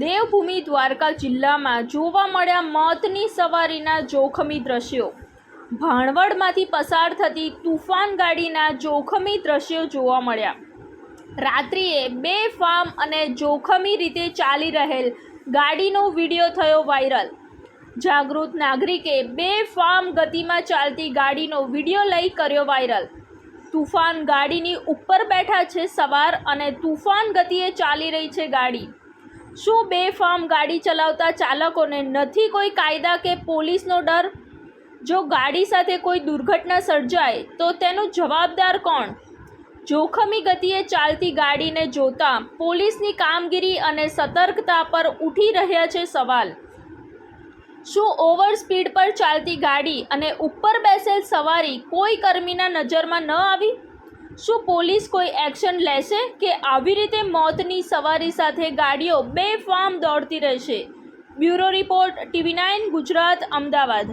દેવભૂમિ દ્વારકા જિલ્લામાં જોવા મળ્યા મોતની સવારીના જોખમી દ્રશ્યો. ભાણવડમાંથી પસાર થતી તુફાન ગાડીના જોખમી દ્રશ્યો જોવા મળ્યા. રાત્રિએ બે ફાર્મ અને જોખમી રીતે ચાલી રહેલ ગાડીનો વીડિયો થયો વાયરલ. જાગૃત નાગરિકે બે ફાર્મ ગતિમાં ચાલતી ગાડીનો વીડિયો લઈ કર્યો વાયરલ. તુફાન ગાડીની ઉપર બેઠા છે સવાર અને તુફાન ગતિએ ચાલી રહી છે ગાડી. શું બે ફાર્મ ગાડી ચલાવતા ચાલકોને નથી કોઈ કાયદા કે પોલીસનો ડર? જો ગાડી સાથે કોઈ દુર્ઘટના સર્જાય, તો તેનું જવાબદાર કોણ? જોખમી ગતિએ ચાલતી ગાડીને જોતા પોલીસની કામગીરી અને સતર્કતા પર ઉઠી રહ્યા છે સવાલ. શું ઓવર સ્પીડ પર ચાલતી ગાડી અને ઉપર બેસેલ સવારી કોઈ કર્મીના નજરમાં ન આવી? શું પોલીસ કોઈ એક્શન લેશે કે આવી રીતે મોતની સવારી સાથે ગાડીઓ બે ફાર્મ દોડતી રહેશે? Bureau report, TV nine, Gujarat, Ahmedabad.